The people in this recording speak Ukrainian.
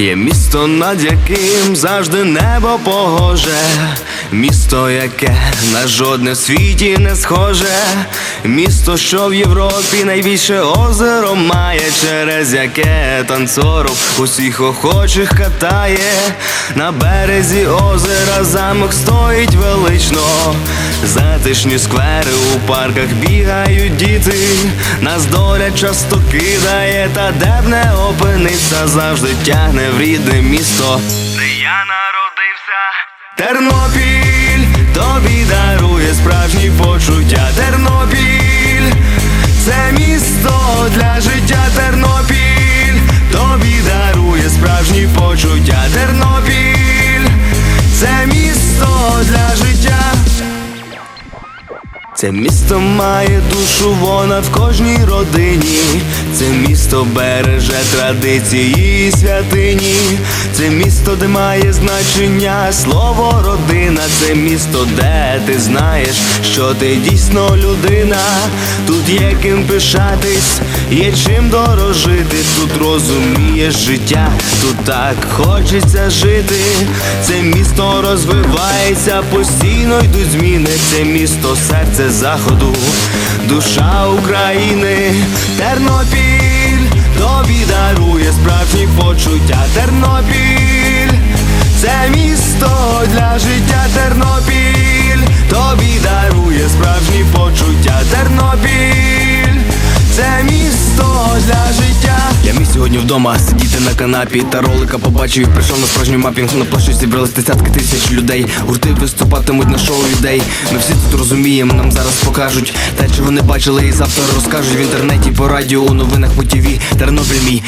Є місто, над яким завжди небо погоже, місто, яке на жодне в світі не схоже, місто, що в Європі найбільше озеро має, через яке танцоров усіх охочих катає. На березі озера замок стоїть велично, затишні сквери у парках бігають діти, нас доля часто кидає, та де б не опиниться, завжди тягне в рідне місто, де я народився. Тернопіль тобі дарує справжні почуття. Це місто має душу, вона в кожній родині. Місто береже традиції святині. Це місто, де має значення слово родина. Це місто, де ти знаєш, що ти дійсно людина. Тут є ким пишатись, є чим дорожити. Тут розумієш життя, тут так хочеться жити. Це місто розвивається, постійно йдуть зміни. Це місто серце заходу, душа України, Тернопіль тобі дарує справжні почуття. Тернопіль сьогодні вдома. Сидіти на канапі та ролика побачив прийшов на справжній мапінг На площі зібрались десятки тисяч людей. Гурти виступатимуть на шоу людей. Ми всі тут розуміємо, нам зараз покажуть. Те, чого не бачили і завтра розкажуть в інтернеті, по радіо, у новинах по ТВ Тернопіль мій